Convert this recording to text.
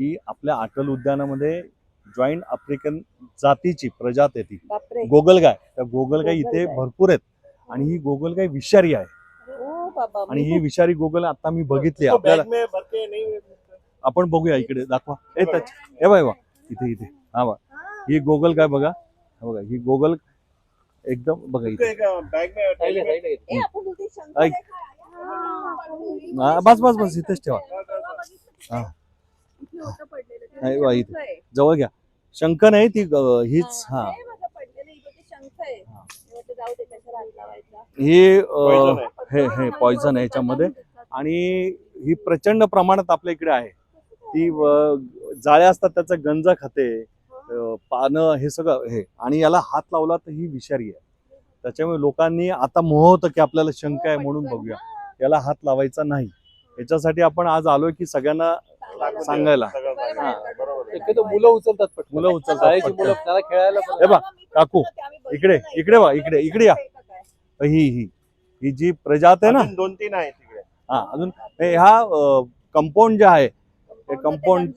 की आपल्या अटल उद्यानामध्ये जॉईंट आफ्रिकन जातीची प्रजात आहे ती गोगलगाय त्या गोगलगाय इथे. भरपूर आहेत. आणि ही गोगलगाय विषारी आहे. ओ बाबा आणि ही विषारी गोगल आता मी बघितली. आपल्याला बॅग में भर के नहीं आपण बघूया इकडे. दाखवा. ए टच हे बाय बा इथे इथे. हा बा ही गोगल काय बघा. हा बघा ही गोगल एकदम बघा इथे? हा, बस बस बस. इथेच ठेवा. हा. इथे होतं पडलेलं. ते आहे बा, इथे. शंख आहे. जवळ घ्या शंख नाही ती ग- हीच हा हे बघा पडलेलं इथे ते शंख आहे हा. मी म्हटलं जाऊ दे कशाला हात लावायचा. हे अ, Poison आहे. हे हे पॉइझन आहे याच्यामध्ये आणि ही प्रचंड प्रमाणात आपल्या इकडे आहे ती अ, जाळ्या असतात त्याचा गंज खाते अ, पानं हे सगळं हे आणि याला हात लावला तर ही विषारी आहे त्याच्यामुळे लोकांनी आता मोह होतं की आपल्याला शंका आहे म्हणून बघूया याला हात लावायचा नाही याच्यासाठी आपण आज आलोय की सगळ्यांना सांगायला. हा. शक्यतो मुलं उचलतात पटकन मुलं उचलतात शाळेची पटकन. मुलं त्याला खेळायला पण हे बा, काकू, ते इकडे. इकडे वा इकडे इकडे या? ही ही ही जी प्रजात आहे ना अजून दोन तीन आहे तिकडे हा अजून हे हा कंपाऊंड जे आहे कंपाऊंड कंपाऊंड-